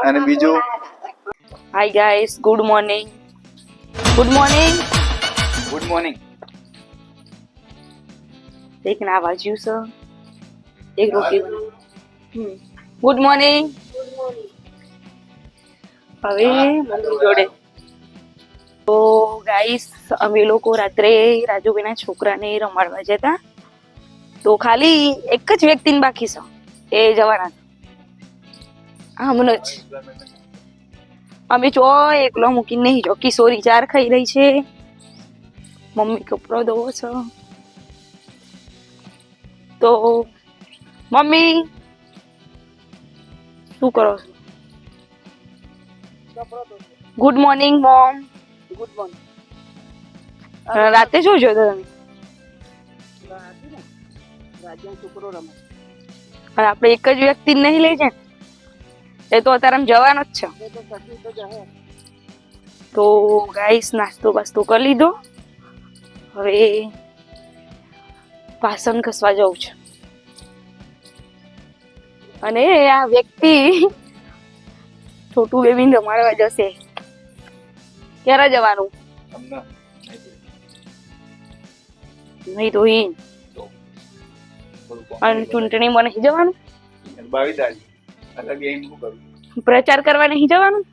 અને બીજું? Hi guys good morning good morning good morning એક ના વાજ્યું છે એક રોટી ગુડ મોર્નિંગ હવે મમ્મી જોડે તો ગાઈસ અમે લોકો રાત્રે રાજુભાઈના છોકરાને રમાડવા જતા તો ખાલી એક જ વ્યક્તિને બાકી છો. એ જવાના હમણાં જ અમે ચો એકલો મૂકીને નહીં જો કિશોરી ચાર ખાઈ રહી છે. મમ્મી કપડો ધોવો છો. તો મમ્મી શું કરો છો? Good morning mom good morning રાતે શું જોયો તમે? રાજ્ય છોકરો રમે અને આપણે એક જ વ્યક્તિ નહીં લઈ જાય? એ તો અત્યારે આમ જવાનો જ છે. એ તો ગાઈસ નાસ્તો બાસ્તો કરી લીધો. હવે વાસણ ઘસવા જવું છે. અને આ વ્યક્તિ છોટું બેબીને રમાડવા જશે. ક્યારે જવાનું? નહીં તો ઈ. અને ચૂંટણીમાં નહીં જવાનું? પ્રચાર કરવા નહીં જવાનું?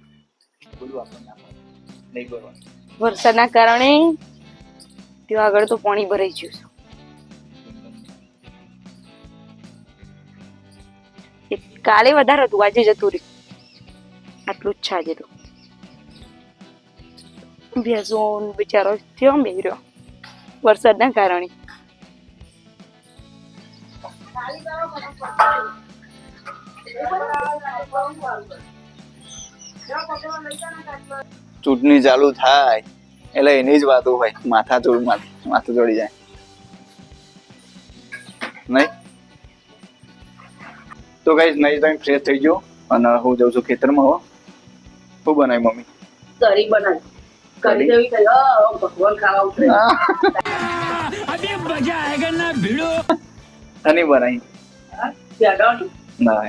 વરસાદના કારણે ત્યાં આગળ તો પાણી ભરાઈ ગયું છે. કાલે વધારે હતું આજે જતું રહ્યું. આટલું જ છે આજે તો. ભેંસો બિચારો થયો બે રહ્યો. વરસાદના કારણે. ચૂંટણી ચાલુ થાય એટલે એની જ વાતો હોય. માથા ચોડ માથું ચડી જાય. નહીં? તો કઈ નહીં તમે ફ્રેશ થઈ ગયો અને હું જાઉં છું ખેતરમાં હો. શું બનાવી મમ્મી? કરી બનાવી. કરી ભગવાન ખાવા ઉતરે. ના બેડોની જ ભાવે.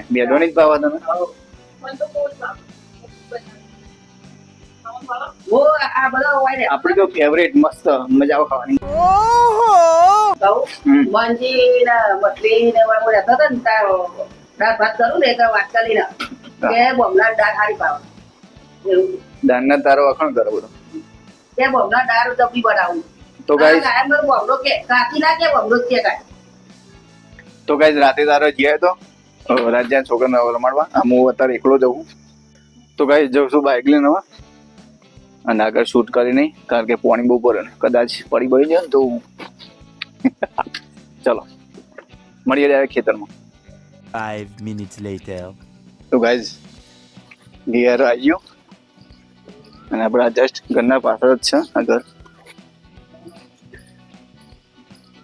બધા હોય ને આપડી તો ફેવરેટ મસ્ત મજા આવે ખાવાની. કહું ને મછલી ને એવું રહેતા હતા ને તાર દાળ ભાત કરું ને વાત કરી ને કે દાળ હારી પાવ એવું. દાનના તારો વખાણ કરો બધો. કે બમણા દાળ ડબ્બી બનાવું. તો ગાઈસ કે કાકી ના કે બમલો જ કે કાંઈ. તો ગાઈસ રાતે તારો ગયા તો? રાજ્યા છોકરાને રમાડવા આમ હું અત્યારે એકલો જવું તો ગાઈસ જઉં છું બાઇક લઈને હવે. અને આગળ શૂટ કરી નહીં કારણ કે પાણી બહુ પડે કદાચ પડી પડી જાય ને તો ચલો મળીએ ત્યારે ખેતરમાં. Five મિનિટ્સ લેટર તો ગાઈઝ ઘેર આવી ગયો અને આપણા જસ્ટ ઘરના પાછળ જ છે આ ઘર.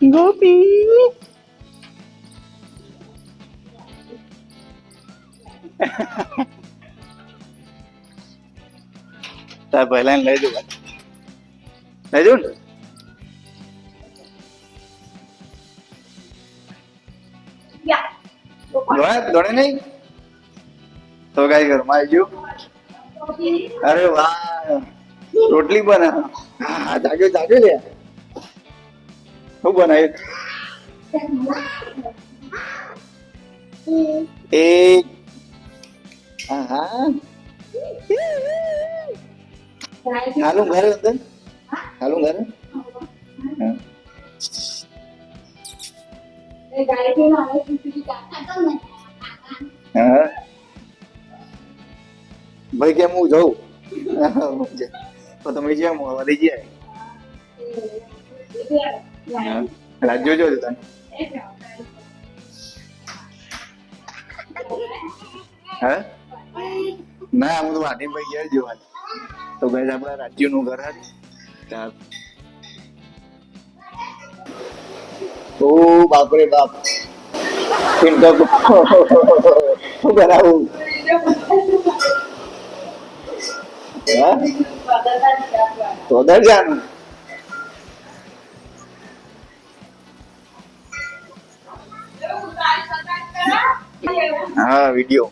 ગોપી! તાર પહેલા લઈ જવું લઈ જવું ને? દોડે નહીં? તો ગાય ઘરમાં આવી ગયું. અરે વાહ. રોટલી બને. હા જાજો જાગ્યો લે. શું બનાવ્યું? એક હા હા હાલું ઘરે અંદર હાલું ઘરે હા. હા ભાઈ કેમ હું જઉં તો તમે જેમ વળી જાય રાજ્યો જો તને હે ના હું તો વાટી ભાઈ ગયા જો તો ભાઈ આપણા રાજ્યનું ઘર હતું ત્યાં ઓ બાપરે બાપ પિંટો શું કરાવું હા તો દર જાનું હા વિડીયો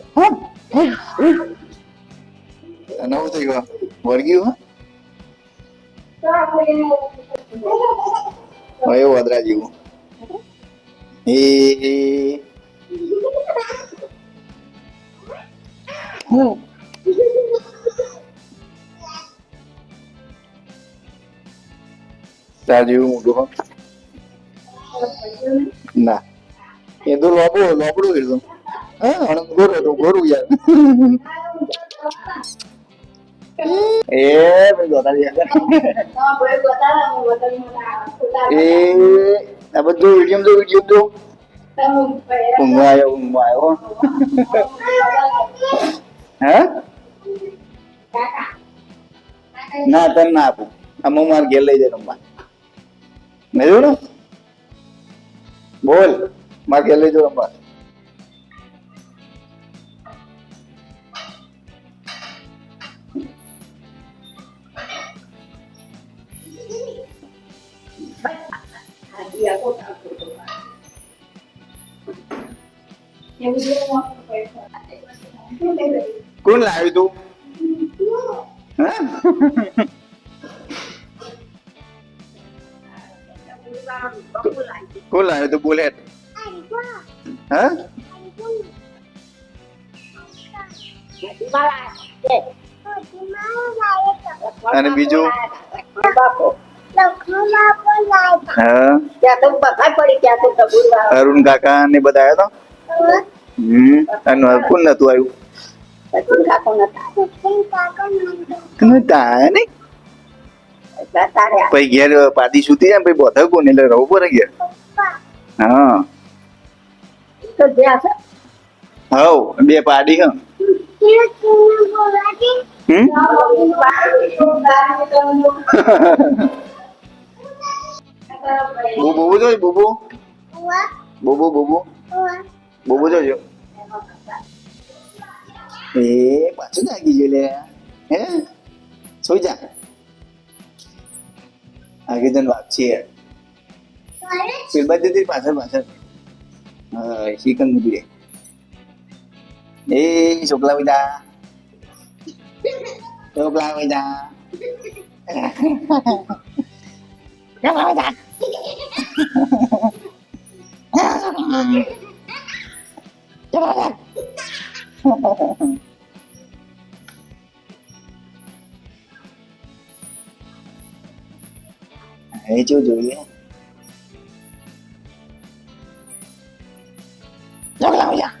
ಅನಾಹುತ ಈಗ ಹೊರಗಿವ ಅಯ್ಯೋ ಹೋದ್ರಾಜ್ ಇವು ಏ ಹ್ಞೂ Saiu um do Não. É do Lobo, Lobo do Wilson. ગોરો યાર. એ આ બધું વીડિયો તો વીડિયો તો ઊંઘ આવ્યો ઊંઘ આવ્યો હે. ના તને ના આપું. અમુ માર ઘેર લઈ જાય રમવા. નહીં જોયું બોલ માર ઘેર લઈ જાઓ રમવા. કોણ લાવ્યું તું હા કોણ લાવ્યું તું બુલેટ હા અને બીજું હા ત્યાં તો બધા પડી ત્યાં તો ડબુરવા અરુણ કાકા ને બધા આવ્યા તો હમ અને કોણ નતું આવ્યું પછી કાકો નતા નતા ને એટલા તારે પછી ઘેર પાદી સુતી જાય ને પછી બોધા કોણ એટલે રહવું પડે ઘેર હા તો જ્યાં છે હવ બે પાડી હ હમ બુબુ બુબુ જોઈ બુબુ બુબુ બુબુ બુબુ જોજો એ પાછું જાગી ગયો લે હે સુઈ જા આગે જન વાત છે શિરબાદ દીધી પાછળ પાછળ હા શિકન મૂકી દે એ છોકલા બેટા છોકલા બેટા છોકલા બેટા છોકલા બેટા એ જો જોઈએ છોકલા બેટા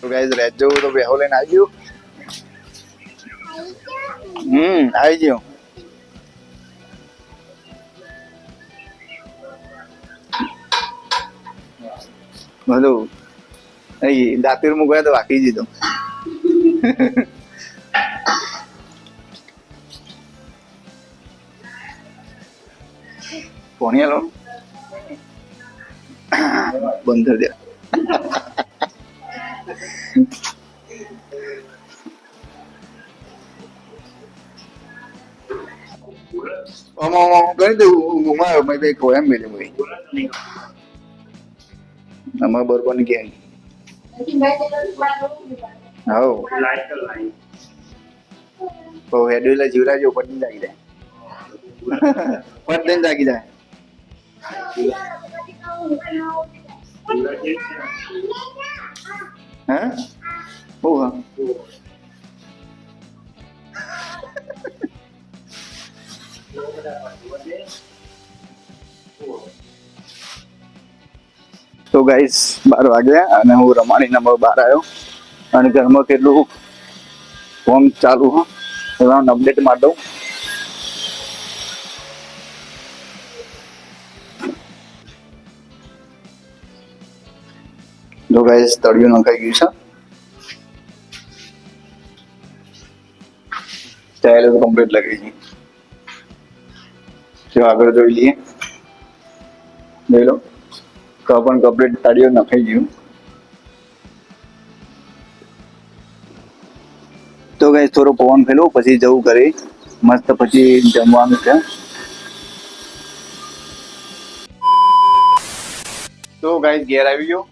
તો ગાઈઝ રેત જવું તો બેહો લઈને આવી ગયું હમ આવી ગયો બધું અહીં દાંતીર મૂકવા તો વાકી દીધો. કોણી આલો? બંધ દે. આમ આમ આમ કરી દઉં. ઘુમાયો મેં બે કોઈ એમ મેલે ભાઈ આમાં બરોબરની કે હાઉ Oh. Light light. ಹೆಡ್ಡಿಲ್ಲ ಜೀರಾ ಜೋ ಪಟ್ಟಿದ್ದಾಗಿದೆ ಪಟ್ಟಿಂದ ಆಗಿದೆ ಹೂವ Thank you. તો ગાઈસ બાર વાગ્યા અને હું રમાણી નંબર બાર આવ્યો. અને ઘરમાં કેટલું ફોન ચાલુ, હા. અપડેટ માટે જો ગાઈસ તળિયું નખાઈ ગયું છે. સ્ટાઇલ તો કમ્પ્લીટ લાગી છે જો આગળ જોઈ લઈએ. જોઈ લો. તો પણ કમ્પ્લીટ તળિયું નખાઈ ગયું. તો ગાઈસ થોડો પવન ફેલો પછી જવું કરે મસ્ત પછી જમવાનું છે. તો ગાઈસ ઘેર આવી ગયો.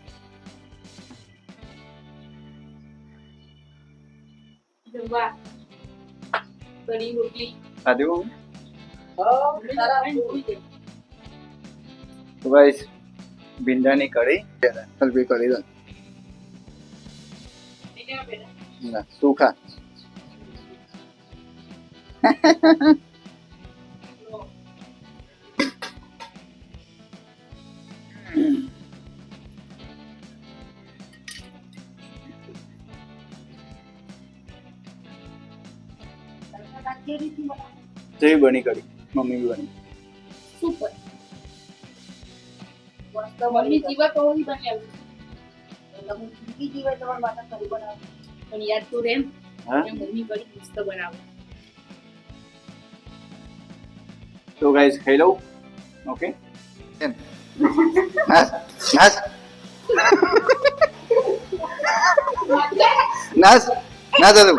તો guys ભીંડાની કઢી હલવી કરી દો ના તું ખા જેવી બની કઢી મમ્મી બી બની મસ્ત મમ્મી જીવા કહું બનાવ્યું એટલે હું બીજી જીવાય તમારી માટે કરી બનાવું. પણ યાદ તો રેમ હા? મમ્મી કઢી મસ્ત બનાવે. તો ગાઈસ ખાઈ લઉં? ઓકે નાસ નાસ. નાસ ના દાદુ.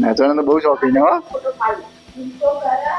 નાચવાનો તો બહુ શોખીન હો. ఇంకో కరా